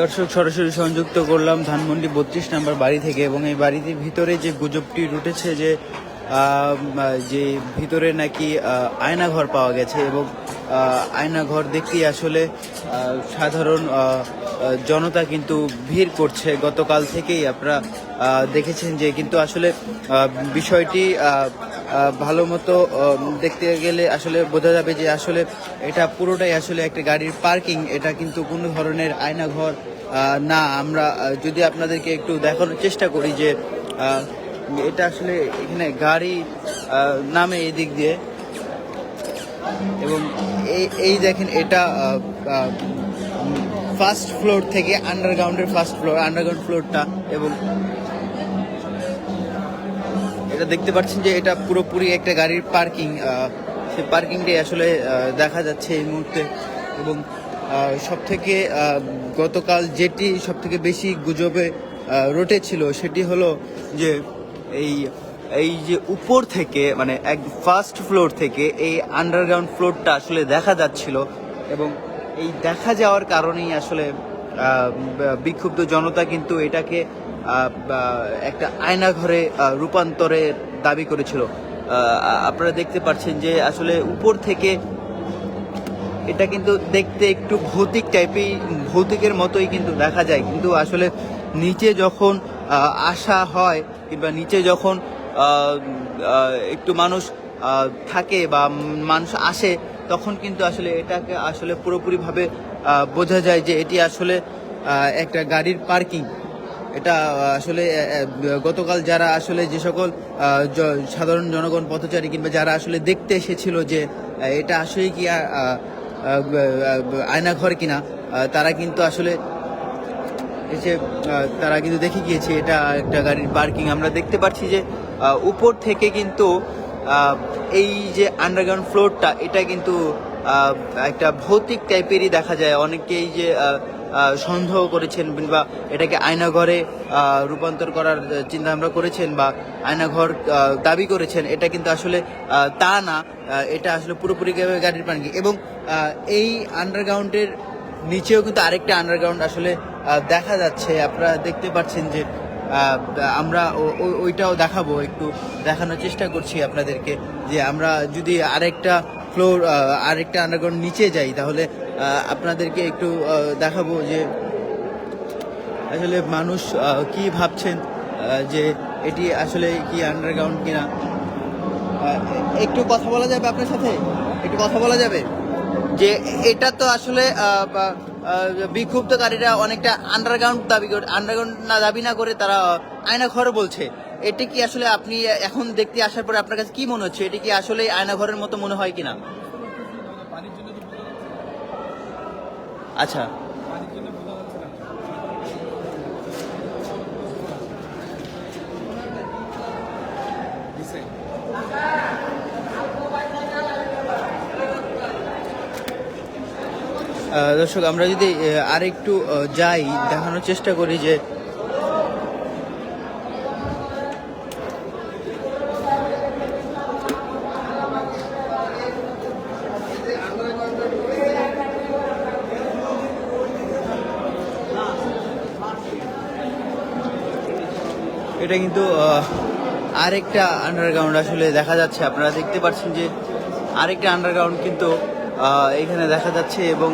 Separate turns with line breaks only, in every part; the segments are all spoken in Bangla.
দর্শক, সরাসরি সংযুক্ত করলাম ধানমন্ডি বত্রিশ নাম্বার বাড়ি থেকে এবং এই বাড়িটির ভিতরে যে গুজবটি উঠেছে যে যে ভিতরে নাকি আয়নাঘর পাওয়া গেছে এবং আয়নাঘর দেখতেই আসলে সাধারণ জনতা কিন্তু ভিড় করছে। গতকাল থেকেই আপনারা দেখেছেন যে কিন্তু আসলে বিষয়টি ভালো মতো দেখতে গেলে আসলে বোঝা যাবে যে আসলে এটা পুরোটাই আসলে একটা গাড়ির পার্কিং। এটা কিন্তু কোনো ধরনের আয়নাঘর না। আমরা যদি আপনাদেরকে একটু দেখানোর চেষ্টা করি যে এটা আসলে এখানে গাড়ি নামে এদিক দিয়ে। এবং এই এই দেখেন এটা ফার্স্ট ফ্লোর থেকে আন্ডারগ্রাউন্ডের ফার্স্ট ফ্লোর, আন্ডারগ্রাউন্ড ফ্লোরটা এবং এটা দেখতে পাচ্ছেন যে এটা পুরোপুরি একটা গাড়ির পার্কিং সেই পার্কিংটি আসলে দেখা যাচ্ছে এই মুহূর্তে। এবং সব থেকে গতকাল যেটি সব থেকে বেশি গুজবে রোটে ছিল সেটি হলো যে এই এই যে উপর থেকে মানে এক ফার্স্ট ফ্লোর থেকে এই আন্ডারগ্রাউন্ড ফ্লোরটা আসলে দেখা যাচ্ছিল। এবং এই দেখা যাওয়ার কারণেই আসলে বিক্ষুব্ধ জনতা কিন্তু এটাকে একটা আয়নাঘরে রূপান্তরের দাবি করেছিল। আপনারা দেখতে পাচ্ছেন যে আসলে উপর থেকে এটা কিন্তু দেখতে একটু ভৌতিক টাইপই, ভৌতিকের মতোই কিন্তু দেখা যায়। কিন্তু আসলে নিচে যখন আসা হয় কিংবা নিচে যখন একটু মানুষ থাকে বা মানুষ আসে, তখন কিন্তু আসলে এটাকে আসলে পুরোপুরিভাবে বোঝা যায় যে এটি আসলে একটা গাড়ির পার্কিং। এটা আসলে গতকাল যারা আসলে যে সকল সাধারণ জনগণ, পথচারী কিংবা যারা আসলে দেখতে এসেছিল যে এটা আসলে কি আয়নাঘর কিনা তারা কিন্তু আসলে এসে তারা কিন্তু দেখে গিয়েছে এটা একটা গাড়ির পার্কিং। আমরা দেখতে পাচ্ছি যে উপর থেকে কিন্তু এই যে আন্ডারগ্রাউন্ড ফ্লোরটা এটা কিন্তু একটা ভৌতিক টাইপেরই দেখা যায়। অনেকেই যে সন্দেহ করেছেন বা এটাকে আয়নাঘরে রূপান্তর করার চিন্তা ভাবনা করেছেন বা আয়নাঘর দাবি করেছেন, এটা কিন্তু আসলে তা না। এটা আসলে পুরোপুরি গাড়ির পার্কিং এবং এই আন্ডারগ্রাউন্ডের নিচেও কিন্তু আরেকটা আন্ডারগ্রাউন্ড আসলে দেখা যাচ্ছে। আপনারা দেখতে পাচ্ছেন যে আমরা ওইটাও দেখাবো, একটু দেখানোর চেষ্টা করছি আপনাদেরকে, যে আমরা যদি আরেকটা ফ্লোর আরেকটা আন্ডারগ্রাউন্ড নিচে যাই, তাহলে আপনাদেরকে একটু দেখাবো যে আসলে মানুষ কি ভাবছেন যে এটি আসলে কি আন্ডারগ্রাউন্ড কিনা। একটু কথা বলা যাবে আপনার সাথে? একটু কথা বলা যাবে? যে এটা তো আসলে বিক্ষুব্ধকারীরা অনেকটা আন্ডারগ্রাউন্ড দাবি করে আন্ডারগ্রাউন্ড না দাবি না করে তারা আয়না ঘর বলছে। এটি কি আসলে আপনি এখন দেখতে আসার পরে আপনার কাছে কি মনে হচ্ছে? এটি কি আসলে আয়না ঘরের মতো মনে হয় কিনা? আচ্ছা। দর্শক, আমরা যদি আরেকটু যাই, দেখানোর চেষ্টা করি যে এটা কিন্তু আরেকটা আন্ডারগ্রাউন্ড আসলে দেখা যাচ্ছে। আপনারা দেখতে পাচ্ছেন যে আরেকটা আন্ডারগ্রাউন্ড কিন্তু এখানে দেখা যাচ্ছে এবং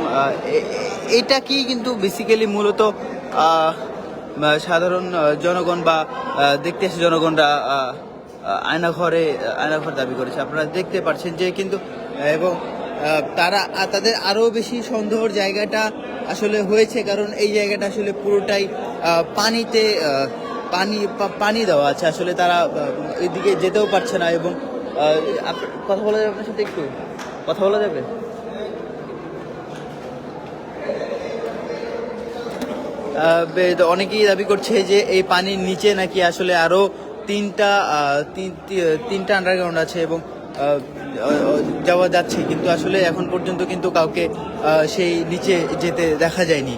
এটা কি কিন্তু বেসিক্যালি মূলত সাধারণ জনগণ বা দেখতে এসে জনগণরা আয়নাঘরে আয়নাঘর দাবি করেছে। আপনারা দেখতে পাচ্ছেন যে কিন্তু এবং তারা তাদের আরও বেশি সন্দেহর জায়গাটা আসলে হয়েছে। কারণ এই জায়গাটা আসলে পুরোটাই পানিতে পানি পানি দেওয়া আছে। আসলে তারা এদিকে যেতেও পারছে না এবং কথা বলা যাবে আপনার সাথে একটু? কথা বলা যাবে? অনেকেই দাবি করছে যে এই পানির নিচে নাকি আসলে আরও তিনটা তিনটা আন্ডারগ্রাউন্ড আছে এবং যাওয়া যাচ্ছে। কিন্তু আসলে এখন পর্যন্ত কিন্তু কাউকে সেই নিচে যেতে দেখা যায়নি।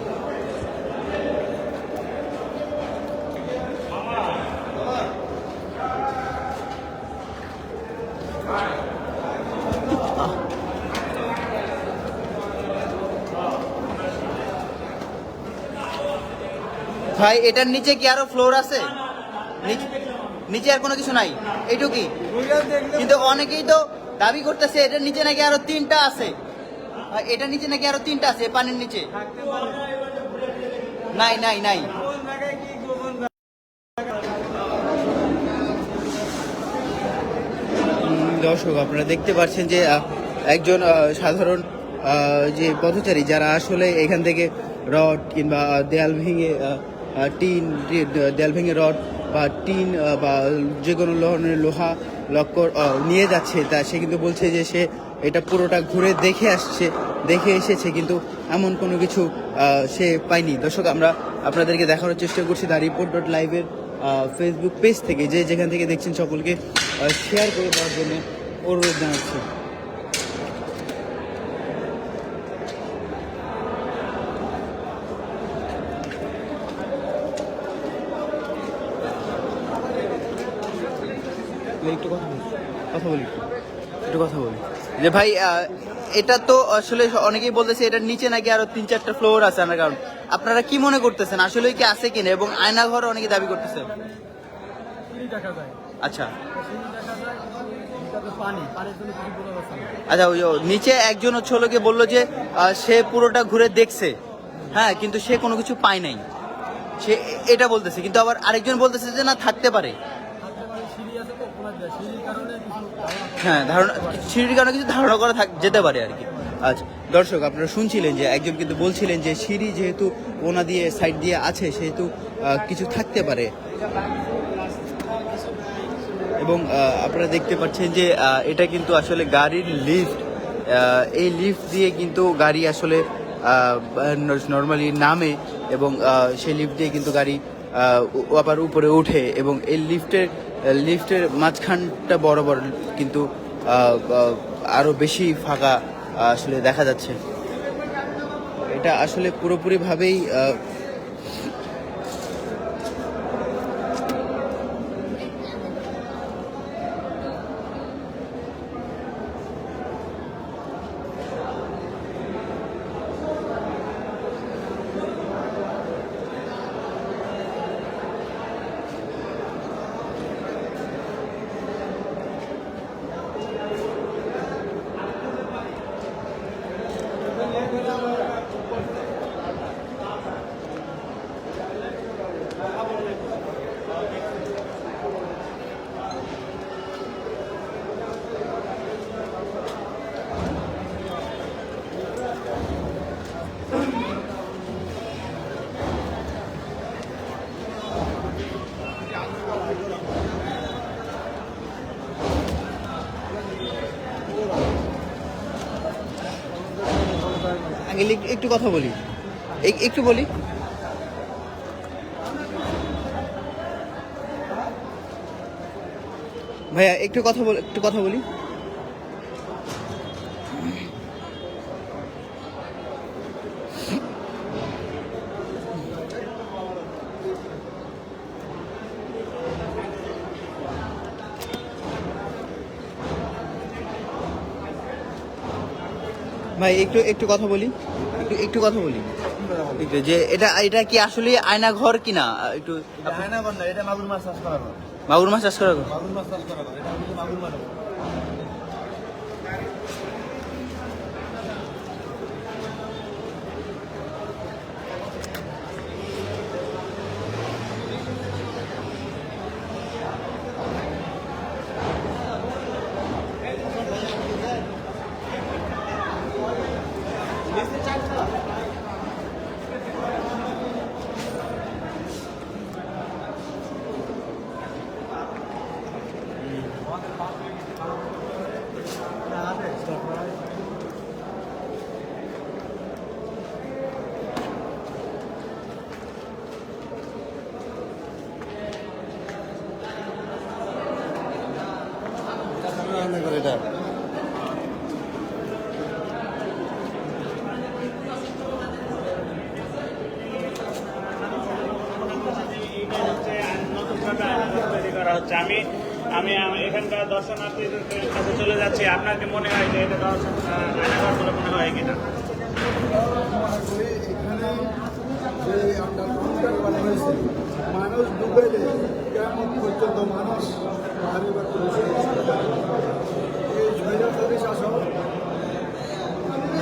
ভাই, এটার নিচে কি আরও ফ্লোর আছে? নিচ- আর কোনো কিছু নাই? এইটুকুই কিন্তু অনেকেই তো দাবি করতেছে, এটার নিচে নাকি আরও তিনটা আছে। এটার নিচে নাকি আরও তিনটা আছে পানির নিচে? নাই নাই নাই। দর্শক, আপনারা দেখতে পাচ্ছেন যে একজন সাধারণ যে পথচারী, যারা আসলে এখান থেকে রড কিংবা দেয়াল ভেঙে টিন দেয়াল ভেঙে রড বা টিন বা যে কোনো ধরনের লোহা, লক্কর নিয়ে যাচ্ছে, তা সে কিন্তু বলছে যে সে এটা পুরোটা ঘুরে দেখে আসছে, দেখে এসেছে, কিন্তু এমন কোনো কিছু সে পায়নি। দর্শক, আমরা আপনাদেরকে দেখানোর চেষ্টা করছি দা রিপোর্ট ডট লাইভের ফেসবুক পেজ থেকে, যে যেখান থেকে দেখছেন সকলকে শেয়ার করে দেওয়ার জন্য অনুরোধ জানাচ্ছি। একটু কথা বলি। কথা বলি একটু। একটু কথা বলি। যে ভাই এটা তো আসলে অনেকেই বলতেছে এটার নিচে নাকি আরও তিন চারটা ফ্লোর আছে কারণ। আপনারা কি মনে করতেছেন? আসলে কি আছে কিনা? এবং আয়না ঘর অনেকে দাবি করতেছে। আচ্ছা। আচ্ছা ওই নিচে একজন হচ্ছে লোকে বলল যে সে পুরোটা ঘুরে দেখছে। হ্যাঁ কিন্তু সে কোনো কিছু পায় নাই। সে এটা বলতেছে। কিন্তু আবার আরেকজন বলতেছে যে না থাকতে পারে
থাকতে পারে সিঁড়ি আছে তো খোলা যায় সিঁড়ির কারণে কিছু ধারণা করা
হ্যাঁ ধারণা, সিঁড়ির কারণে কিছু ধারণা করা থাক, যেতে পারে আর কি। আচ্ছা দর্শক, আপনারা শুনছিলেন যে, একজন কিন্তু বলছিলেন যে, সিঁড়ি যেহেতু ওনা দিয়ে সাইড দিয়ে আছে, সেহেতু কিছু থাকতে পারে। এবং আপনারা দেখতে পাচ্ছেন যে এটা কিন্তু আসলে গাড়ির লিফট এই লিফট দিয়ে কিন্তু গাড়ি আসলে নর্মালি নামে এবং সেই লিফট দিয়ে কিন্তু গাড়ি আবার উপরে ওঠে এবং এই লিফটের লিফটের মাঝখানটা বরাবর কিন্তু আহ, আহ, আরও বেশি ফাঁকা আসলে দেখা যাচ্ছে। এটা আসলে পুরোপুরিভাবেই এক- একটু কথা বলি। এক- একটু বলি। ভাইয়া, একটু কথা বল একটু কথা বলি। ভাই, একটু একটু কথা বলি। একটু একটু কথা বলি। একটু যে এটা এটা কি আসলে আয়না ঘর কিনা? একটু
না বন্ধ এটা মাগুর মাছ চাষ করা হয়
মাগুর মাছ চাষ করা
মাগুর মাছ চাষ করা হয় এটা হচ্ছে মাগুর মাছ। এটা
নতুনভাবে দর্শনার্থীদের কাছে চলে যাচ্ছি। আপনার মনে হয় যে এটা দর্শন আয়নাঘর বলে মনে হয় কিনা?
কাউন্টার বানানো হয়েছে
চোদ্দ মানুষ এই স্বৈরাচারী শাসক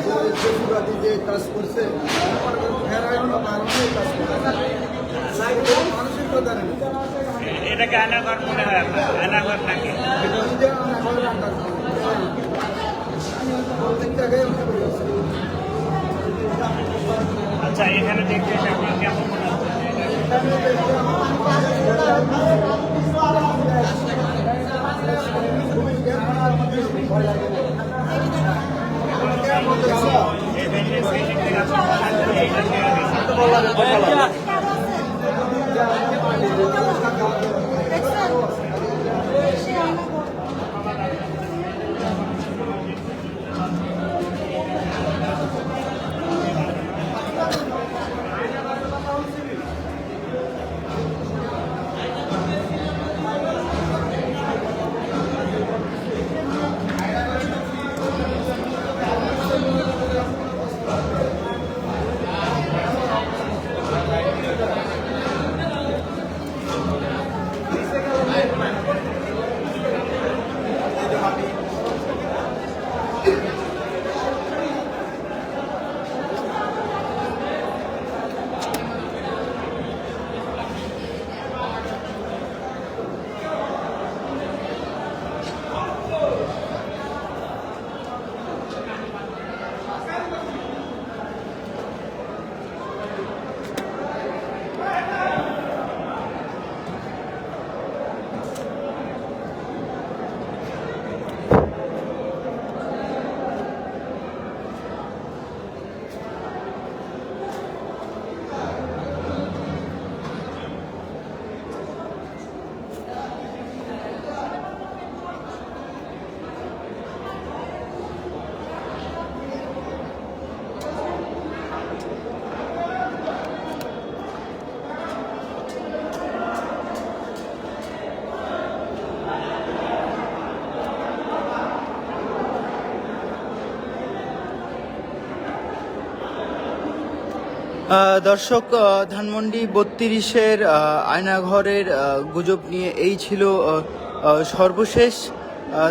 যে দেশবাদী যে কাজ করছে ফেরাইনো মানুষই কাজ করছে। মানুষের কথা নেই।
এটাকে আয়নাঘর মনে হয় আপনার নাকি আচ্ছা এখানে দেখতে এসে আপনার কেমন মনে হচ্ছে? এই
দর্শক ধানমন্ডি বত্রিশের আয়নাঘরের গুজব নিয়ে এই ছিল সর্বশেষ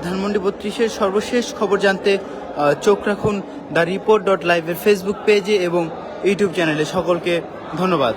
ধানমন্ডি বত্রিশের সর্বশেষ খবর জানতে চোখ রাখুন দ্য রিপোর্ট ডট লাইভের ফেসবুক পেজে এবং ইউটিউব চ্যানেলে সকলকে ধন্যবাদ।